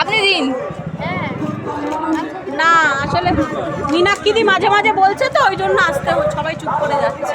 আপনি দিন। না, আসলে মীনাক্ষিদি মাঝে মাঝে বলছে তো, ওই জন্য আসতে সবাই চুপ করে যাচ্ছে।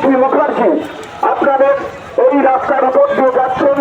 মুখার্জি মুখার্জি আপনাদের এই রাস্তার উপর দিয়ে যাচ্ছেন।